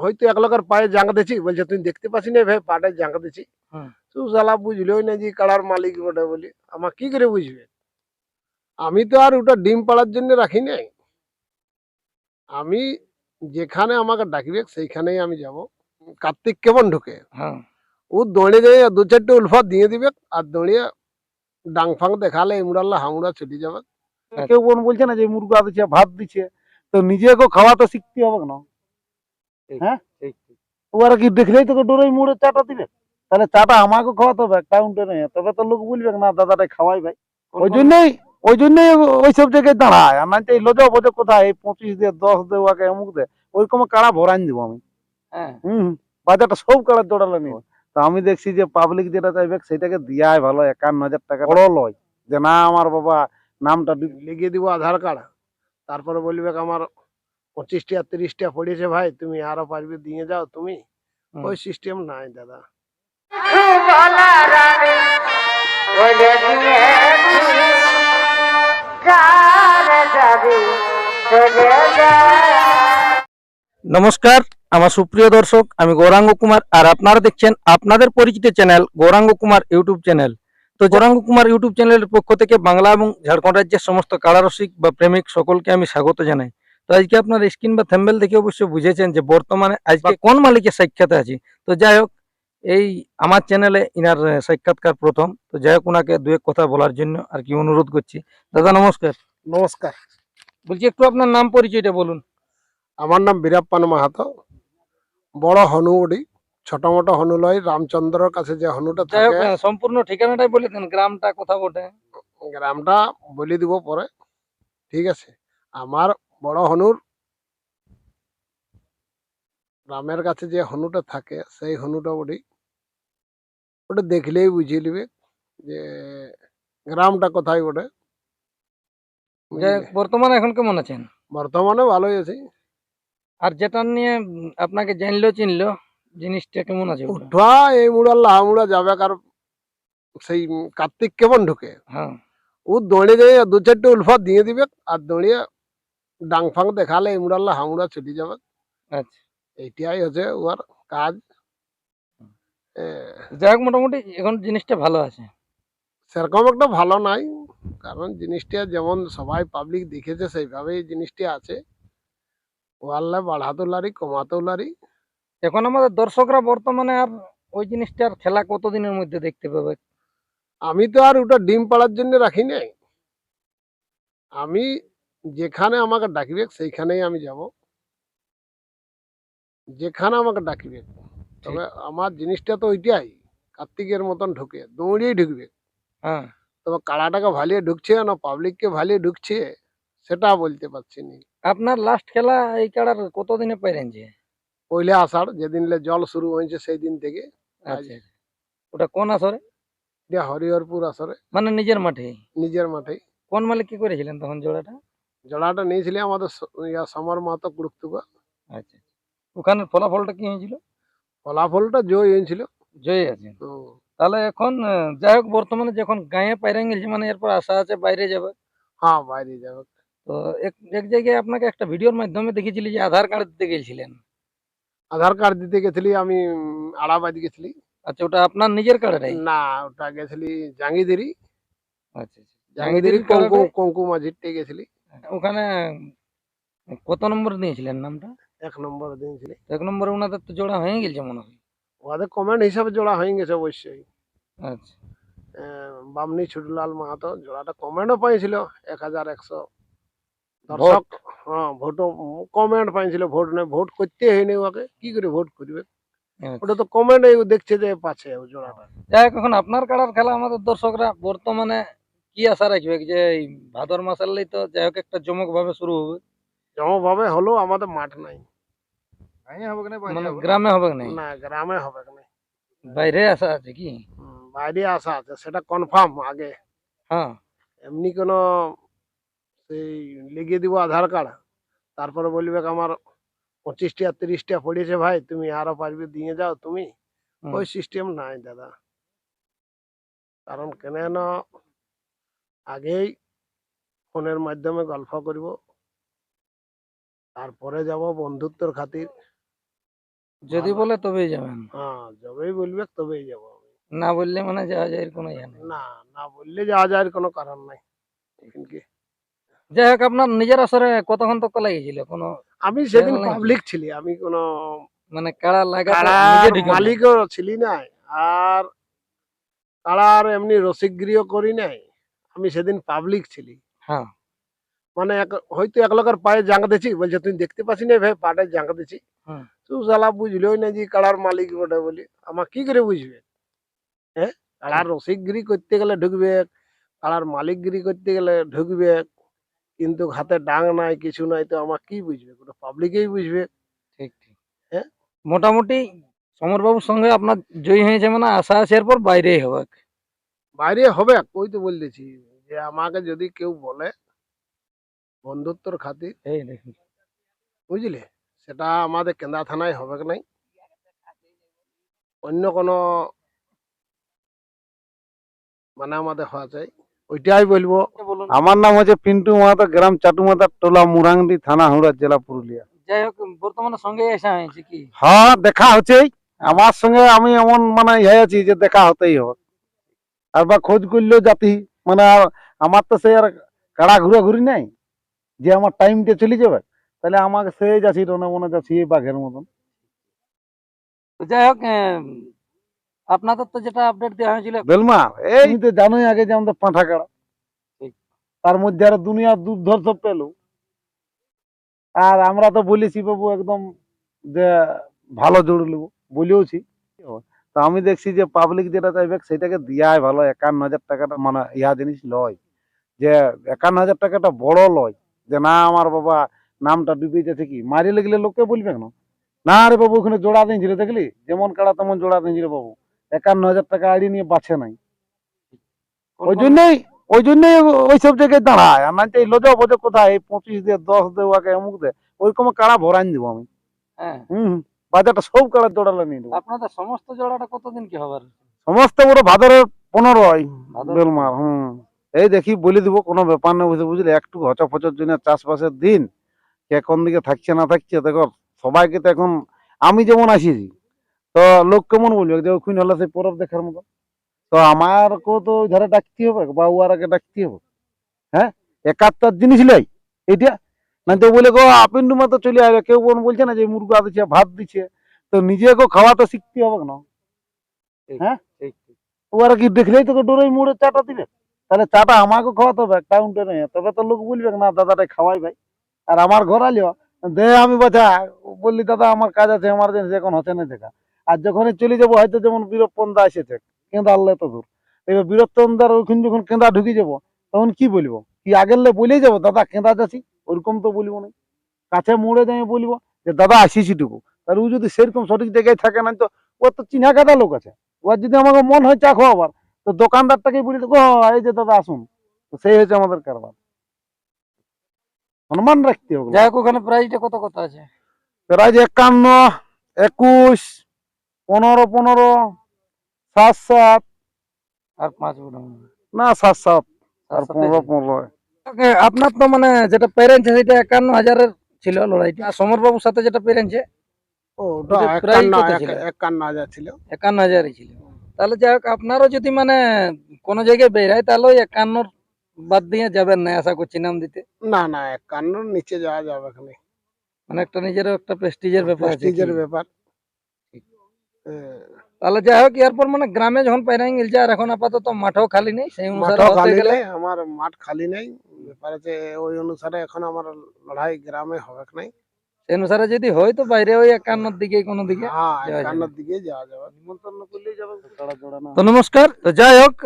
হয়তো এক লোকের পায়ে জাঙ্গা দিছি বলছে তুই দেখতে পাচ্ছি না ভাই পাটে জাঙ্গা দিছি। হুম। তুই শালা না যে কাড়ার মালিক বটে বলি। আমার কি করে বুঝবে? আমি তো আর ওটা ডিম পাড়ার জন্য রাখি নাই। আমি যেখানে আমাকে ডাকবে সেইখানেই আমি যাব। কার্তিক কেমন ঢুকে? হ্যাঁ। ও দৌড়ে যায় দু চারটে উলফা দিয়ে দিবে আর দৌড়িয়ে ডাং ফাং দেখালে ইমরাল্লা হামড়া ছুটি যাবে। কেউ কোন বলছে না যে মুরগা দিচ্ছে ভাত দিচ্ছে তো নিজেকে খাওয়া তো শিখতে হবে না হ্যাঁ? ওরা কি দেখলেই তোকে ডোরেই মুড়ে চাটা দিবে? তাহলে চাটা আমাকে খাওয়াতে হবে তবে তো লোক বলবে না দাদাটা খাওয়াই ভাই। ওই জন্যই ওই জন্যই জায়গায় দাঁড়ায়। আর না এই লজা বজে কোথায় এই পঁচিশ দে দশ দে ওকে অমুক দে। ওইরকম কাড়া ভরান দিব আমি। হ্যাঁ। হুম বাজারটা সব কাড়া দৌড়ালে নিব। তো আমি দেখছি যে পাবলিক যেটা চাইবে সেটাকে দিয়াই ভালো একান্ন হাজার টাকা। বড় লয়। যে না আমার বাবা নামটা লিখিয়ে দিব আধার কার্ড। তারপরে বলবে আমার পঁচিশটা তিরিশটা পড়েছে ভাই তুমি আরও পারবে দিয়ে যাও তুমি। ওই সিস্টেম নাই দাদা। নমস্কার আমার সুপ্রিয় দর্শক আমি গৌরাঙ্গ কুমার আর আপনারা দেখছেন আপনাদের পরিচিত channel Gouranga Kumar YouTube channel. তো গৌরাঙ্গ কুমার ইউটিউব চ্যানেলের পক্ষ থেকে বাংলা এবং ঝাড়খণ্ড রাজ্যের সমস্ত কারারসিক বা প্রেমিক সকলকে আমি স্বাগত জানাই। তো আজকে আপনার স্ক্রিন বা থ্যাম্বেল দেখে অবশ্যই বুঝেছেন যে বর্তমানে আজকে কোন মালিকের সাক্ষাতে আছি। তো যাই হোক এই আমার চ্যানেলে ইনার সাক্ষাৎকার প্রথম। তো যাই হোক ওনাকে দু এক কথা বলার জন্য আর কি অনুরোধ করছি। দাদা নমস্কার। নমস্কার। বলছি একটু আপনার নাম পরিচয়টা বলুন। আমার নাম বীরাপ্পান মাহাতো। বড় হনুউডি ছোট মোটো হনু লয় রামচন্দ্রর কাছে যে হনুটা থাকে। সম্পূর্ণ ঠিকানাটাই বলে দেন গ্রামটা কোথা বটে? গ্রামটা বলে দিব পরে। ঠিক আছে। আমার বড় হনুর গ্রামের কাছে যে হনুটা থাকে সেই হনুটা ওটি ওটা দেখলেই বুঝিয়ে নিবে যে গ্রামটা কোথায় হোক, বর্তমানে এখন কেমন আছেন? বর্তমানে ভালোই আছে। আর যেটা নিয়ে আপনাকে জানলো চিনলো জিনিসটা কেমন আছে ওটা? উঠা এই মুড়া লাহামুড়া যাবে কার সেই কার্তিক কেমন ঢুকে? হ্যাঁ। ও দৌড়ে যায় দু চারটে উলফা দিয়ে দিবে আর দৌড়িয়ে ডাং ফাং দেখালে এই মুড়াল্লা হামুড়া ছুটি যাবে। আচ্ছা। এইটাই হচ্ছে ওর কাজ। যাই হোক মোটামুটি এখন জিনিসটা ভালো আছে। সেরকম একটা ভালো নাই কারণ জিনিসটা যেমন সবাই পাবলিক দেখেছে সেইভাবেই জিনিসটা আছে। ওয়াল্লা বাড়াতেও লারি কমাতেও লারি এখন আমাদের দর্শকরা বর্তমানে আর ওই জিনিসটার খেলা কতদিনের মধ্যে দেখতে পাবে? আমি তো আর ওটা ডিম পাড়ার জন্য রাখি নাই। আমি যেখানে আমাকে ডাকবে সেইখানেই আমি যাব। যেখানে আমাকে ডাকবে। তবে আমার জিনিসটা তো ওইটাই কার্তিকের মতন ঢুকে দৌড়িয়েই ঢুকবে। হ্যাঁ। তবে কাড়াটাকে ভালিয়ে ঢুকছে না পাবলিককে ভালিয়ে ঢুকছে সেটা বলতে পারছি না। আপনার লাস্ট খেলা এই কাড়ার কতদিনে পাইলেন যে? পয়লা আষাঢ় যেদিনলে জল শুরু হয়েছে সেই দিন থেকে আচ্ছা। ওটা কোন আসরে এটা হরিহরপুর আসরে মানে নিজের মাঠে? নিজের মাঠে কোন মালিক কি করেছিলেন তখন জোড়াটা? জড়াটা নিয়েছিলে আমাদের সমর মাহাতো কুড়ুকতুকা আচ্ছা ওখানে ফলাফলটা কি হয়েছিল? ফলাফলটা জয় হয়েছিল। জয় আছে তো তাহলে এখন যাই হোক বর্তমানে যখন গায়ে পাইরে গেছে মানে এরপর আশা আছে বাইরে যাবে। হ্যাঁ বাইরে যাবে। তো এক এক জায়গায় আপনাকে একটা ভিডিওর মাধ্যমে দেখেছিলি যে আধার কার্ড দিতে গেছিলেন। আধার কার্ড দিতে গেছিলি আমি আড়াবাদ গেছিলি। আচ্ছা ওটা আপনার নিজের কার্ডটাই না ওটা গেছিলি জাঙ্গিদেরি আচ্ছা আচ্ছা। জাঙ্গিদেরি কঙ্কু কঙ্কু মাঝিরটে গেছিলি। ওখানে কত নম্বর দিয়েছিলেন নামটা? এক নম্বর দিয়েছিলি এক নম্বরে ওনাদের তো জোড়া হয়ে গেছে মনে হয়। ওদের কমেন্ট হিসাবে জোড়া হয়ে গেছে অবশ্যই। আচ্ছা। বামনি ছুটুলাল মাহাতো জোড়াটা কমেন্টও পাইছিল এক হাজার একশো। দর্শক হ্যাঁ ভোটও কমেন্ট পাইছিল ভোট নেই ভোট করতে হয়নি ওকে কি করে ভোট করবে? আচ্ছা। ওটা তো কমেন্ট দেখছে যে পাচ্ছে জোড়াটা। যাই এখন আপনার কাড়ার খেলা আমাদের দর্শকরা বর্তমানে কি আশা রাখবে? যে এই ভাদর মাসাল্লাই তো যাই হোক একটা জমক ভাবে শুরু হবে। যেমন ভাবে হলো আমাদের মাঠ নাই। মানে গ্রামে হবে না না গ্রামে হবে না বাইরে আশা আছে কি? হুম, বাইরে আসা আছে সেটা কনফার্ম আগে। হ্যাঁ। এমনি কোনো সেই লিখিয়ে দিব আধার কার্ড তারপরে বলবে আমার পঁচিশটা তিরিশটা পড়েছে ভাই তুমি আরও পারবে দিয়ে যাও তুমি হুম। ওই সিস্টেম নাই দাদা। কারণ কেন না আগেই ফোনের মাধ্যমে গল্প করব। তারপরে যাব বন্ধুত্বর খাতির। যদি বলে তবেই যাবেন। হ্যাঁ যবেই বলবে তবেই যাব। না বললে মানে যাওয়া যায় কোনো ইয়ে নেই। না না বললে যাওয়া যায় কোনো কারণ নাই। যাই হোক আপনার নিজের আসরে কতক্ষণ তক লাগিয়েছিল? কোনো আমি সেদিন পাবলিক ছিলি আমি কোনো মানে কাড়া লাগা মালিকও ছিলি নাই আর কাড়ার এমনি রসিকগৃহ করি নাই। আমি সেদিন পাবলিক ছিলি। হ্যাঁ। মানে হয়তো এক লোকের পায়ে জাঙ্গ দিছি বলছে তুই দেখতে পাচ্ছি না ভাই পাটে জাঙ্গ দিছি হুম। তুই শালা বুঝলোই না যে কাড়ার মালিক বটে বলি। আমার কি করে বুঝবে? হ্যাঁ কাড়ার রসিকগিরি করতে গেলে ঢুকবে কাড়ার মালিকগিরি করতে গেলে ঢুকবে কিন্তু হাতে ডাং নাই কিছু নাই তো আমার কি বুঝবে? কোনো পাবলিকেই বুঝবে। ঠিক ঠিক। হ্যাঁ? মোটামুটি সমরবাবুর সঙ্গে আপনার জয়ী হয়েছে মানে আশা আছে এরপর বাইরেই হবে বাইরে হবে ওই তো বলতেছি যে আমাকে যদি কেউ বলে বন্ধুত্বর খাতির। এই দেখুন। বুঝলে? সেটা আমাদের কেন্দ্রা থানায় হবে কি নাই? অন্য কোনো মানে আমাদের হওয়া চাই। ওইটাই বলব। বলুন। আমার নাম হচ্ছে পিন্টু মাহাতো গ্রাম চাটু চাটুমাতা টোলা মুরাংডি থানা হুড়া জেলা পুরুলিয়া। যাই হোক বর্তমানে সঙ্গে আসা হয়েছে কি? হ্যাঁ দেখা হচ্ছেই। আমার সঙ্গে আমি এমন মানে ইয়ে আছি যে দেখা হতেই হবে। আর বা খোঁজ করলেও জাতি। মানে আমার তো সে আর কাড়া ঘুরা ঘুরি নাই। যে আমার টাইমটা চলে যাবে তাহলে আমাকে সে যাচ্ছি রনে মনে যাচ্ছি এই বাঘের মতন। তো যাই হোক আপনাদের তো যেটা আপডেট দেওয়া হয়েছিল। বেলমার এই তো জানোই আগে যে আমাদের পাঁঠা কাড়া। তার মধ্যে আর ধর সব পেল। আর আমরা তো বলেছি বাবু একদম যে ভালো জোর নেব বলেওছি। তো আমি দেখছি যে পাবলিক যেটা চাইবে সেটাকে দিয়াই ভালো একান্ন হাজার টাকাটা মানে ইয়া জিনিস লয়। যে একান্ন হাজার টাকাটা বড় লয়। যে না আমার বাবা নামটা ডুবে যাচ্ছে কি মারি লাগলে লোককে বলবে কেন? না রে বাবু ওখানে জোড়া দিয়েছিল দেখলি? যেমন কাড়া তেমন জোড়া দিয়েছিল বাবু। একান্ন হাজার টাকা আইডি নিয়ে বাঁচে নাই। ওই জন্যই ওই জন্যই ওই সব জায়গায় দাঁড়ায়। আর না এই লজা বজে কোথায়? এই পঁচিশ দে দশ দে ওকে অমুক দে ওইরকম কাড়া ভরাইন দিব আমি। হ্যাঁ। হুম। বাজারটা সব কালার জোড়ালে নিয়ে দেবো আপনাদের সমস্ত জোড়াটা কতদিন কি হবে সমস্ত বড় ভাদরের পনেরোই ভাদর- বেলমার হুম। এই দেখি বলে দিব কোনো ব্যাপার না বুঝে বুঝলে একটু হচপচর জন্য চাষবাসের দিন। কে কোন দিকে থাকছে না থাকছে দেখো সবাইকে তো এখন আমি যেমন আসিছি তো লোক কেমন বলবে? যে ওখানে হলো সেই পরব দেখার মতো। তো আমারকেও তো ওই ধারে ডাকতে হবে বা উয়ার আগে ডাকতে হবে। হ্যাঁ? একাত্তর জিনিস লই এটা না তো বলে গো আপিন্ডু মতো চলে আসবে। কেউ কোন বলছে না যে মুরগা দিচ্ছে ভাত দিচ্ছে। তো নিজেকেও খাওয়া তো শিখতে হবে না হ্যাঁ? ওরা কি দেখলেই তোকে ডোরেই মুড়ে চাটা দিবে? তাহলে চাটা আমাকে খাওয়াতে হবে কাউন্টে নেই। তবে তো লোক বলবে না দাদাটাই খাওয়াই ভাই। আর আমার ঘর আলিও দে আমি বাছা বললি দাদা আমার কাজ আছে এমার্জেন্সি এখন হচ্ছে না দেখা। আর যখনই চলে যাব হয়তো যেমন বীরপ্পন্দা এসেছে কেঁদা আল্লাহ তো দূর। এবার বীরপ্পন্দার ওইখানে যখন কেঁদা ঢুকে যাব তখন কি বলব? কি আগের বলেই যাব দাদা কেঁদা যাচ্ছি। ওরকম তো বলব না। কাছে মোড়ে যাই বলব যে দাদা আসিছি টুকু। তাহলে ও যদি সেরকম সঠিক জায়গায় থাকে না তো ও তো চিনা কাটা লোক আছে। ওর যদি আমাকে মন হয় চা খাওয়াবার তো দোকানদারটাকে বলি দেখো এই যে দাদা আসুন। তো সেই হচ্ছে আমাদের কারবার। সম্মান রাখতে হবে। যাই হোক ওখানে প্রাইসটা কত কত আছে? প্রাইজ একান্ন একুশ পনেরো পনেরো সাত সাত। আর পাঁচ না সাত সাত। আর পনেরো পনেরো। আপনার তো মানে যেটা পেরেন্টস সেটা একান্ন হাজারের ছিল লড়াইটা। আর সমরবাবুর সাথে যেটা প্রায় একান্ন হাজারই ছিল। তাহলে যাই হোক আপনারও যদি মানে কোনো জায়গায় বেরায় তাহলে ওই একান্নর বাদ দিয়ে যাবেন না আশা করছি নাম দিতে? না না একান্নর নিচে যাওয়া যাবে এখানে মানে একটা নিজেরও একটা প্রেস্টিজের ব্যাপার প্রেস্টিজের ব্যাপার। তাহলে যাই হোক এরপর মানে গ্রামে যখন পাইরাই গেলছে আর এখন আপাতত মাঠও খালি নেই সেই অনুসারে আমার মাঠ খালি নেই। ব্যাপার আছে ওই অনুসারে এখন আমার লড়াই গ্রামে হবে নাই। সেই অনুসারে যদি হয় তো বাইরে ওই একান্নর দিকে কোনো দিকে হ্যাঁ যাওয়া যাবে। একান্নর দিকে যাওয়া যাবে। নিমন্ত্রণ করলেই যাবে। তো নমস্কার তো যাই হোক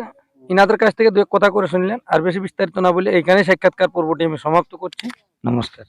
ইনাদের কাছ থেকে দু এক কথা করে শুনলেন। আর বেশি বিস্তারিত না বলে এইখানে সাক্ষাৎকার পর্বটি আমি সমাপ্ত করছি। নমস্কার।